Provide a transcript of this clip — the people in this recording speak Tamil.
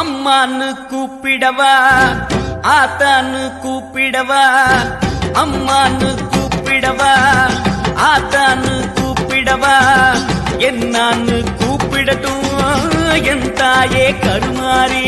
அம்மான்னு கூப்பிடவா ஆத்தான்னு கூப்பிடவா அம்மான்னு கூப்பிடவா ஆத்தான்னு கூப்பிடவா என்னான்னு கூப்பிடட்டும் என் தாயே கருமாறி.